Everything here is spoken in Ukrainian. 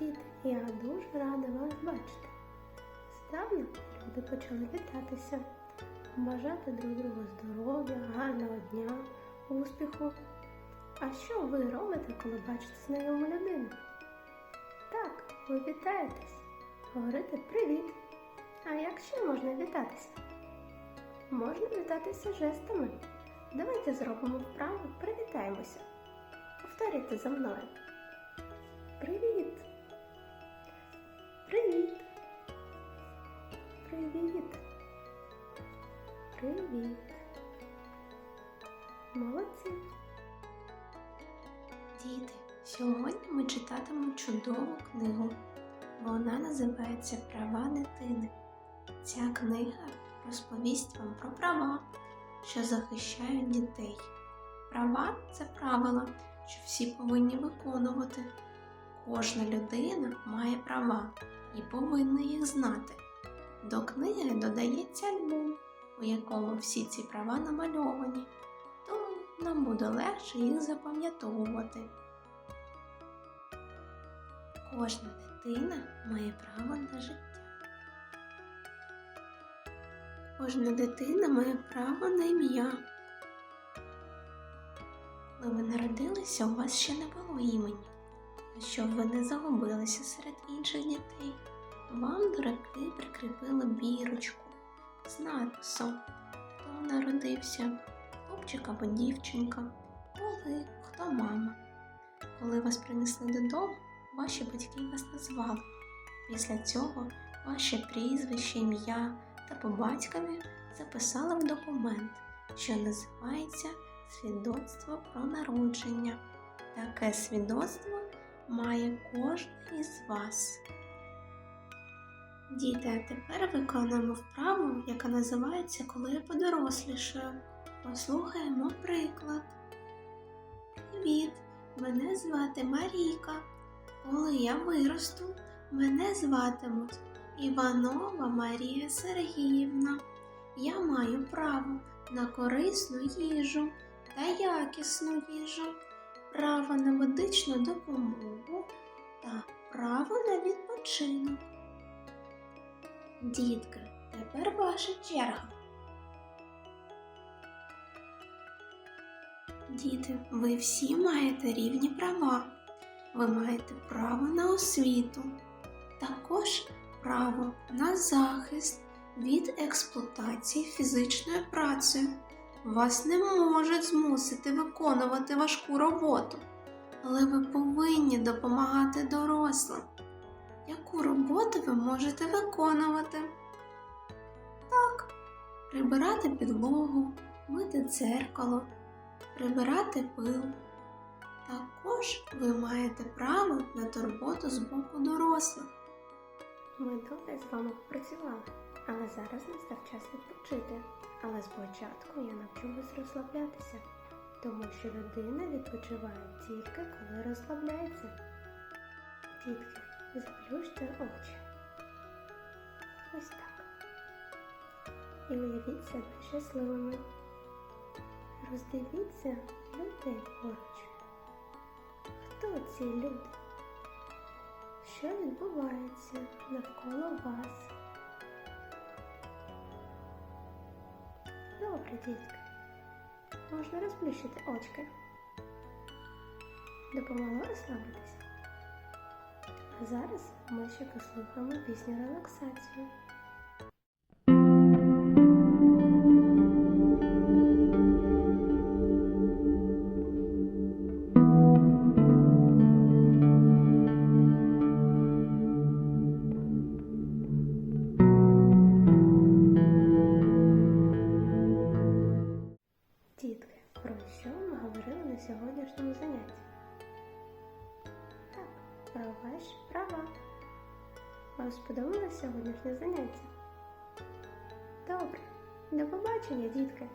Діти, я дуже рада вас бачити. Здавна люди почали вітатися, бажати друг другу здоров'я, гарного дня, успіху. А що ви робите, коли бачите знайому людину? Так, ви вітаєтесь, говорите привіт. А як ще можна вітатися? Можна вітатися жестами. Давайте зробимо вправу, привітаємося. Повторюйте за мною. Привіт. Привіт. Привіт. Привіт. Молодці. Діти, сьогодні ми читатимемо чудову книгу. Вона називається Права дитини. Ця книга розповість вам про права, що захищають дітей. Права це правила, що всі повинні виконувати. Кожна людина має права і повинна їх знати. До книги додається альбом, у якому всі ці права намальовані, тому нам буде легше їх запам'ятовувати. Кожна дитина має право на життя. Кожна дитина має право на ім'я. Коли ви народилися, у вас ще не було імені. Щоб ви не загубилися серед інших дітей, вам до руки прикріпили бірочку з надписом, хто народився, хлопчик або дівчинка, коли, хто мама. Коли вас принесли додому, ваші батьки вас назвали. Після цього ваше прізвище, ім'я та по батькові записали в документ, що називається свідоцтво про народження. Таке свідоцтво має кожен із вас. Діти, а тепер виконуємо вправу, яка називається Коли я подорослішаю. Послухаємо приклад. Привіт! Мене звати Марійка. Коли я виросту, мене зватимуть Іванова Марія Сергіївна. Я маю право на корисну їжу та якісну їжу, право на медичну допомогу та право на відпочинок. Дітки, тепер ваша черга. Діти, ви всі маєте рівні права. Ви маєте право на освіту, також право на захист від експлуатації фізичною працею. Вас не можуть змусити виконувати важку роботу, але ви повинні допомагати дорослим. Яку роботу ви можете виконувати? Так, прибирати підлогу, мити дзеркало, прибирати пил. Також ви маєте право на турботу з боку дорослих. Ми добре з вами попрацювали, але зараз настав час відпочити. Але спочатку я навчу розслаблятися, тому що людина відпочиває тільки коли розслабляється. Дітки, заплющте очі. Ось так. І уявіть себе щасливими. Роздивіться людей поруч. Хто ці люди? Що відбувається навколо вас? Дітки. Можна розплющити очки. Допомогло розслабитися. А зараз ми ще послухаємо пісню релаксацію. Дітки, про що ми говорили на сьогоднішньому занятті? Так, про ваші права. Вам сподобалось сьогоднішнє заняття? Добре, до побачення, дітки!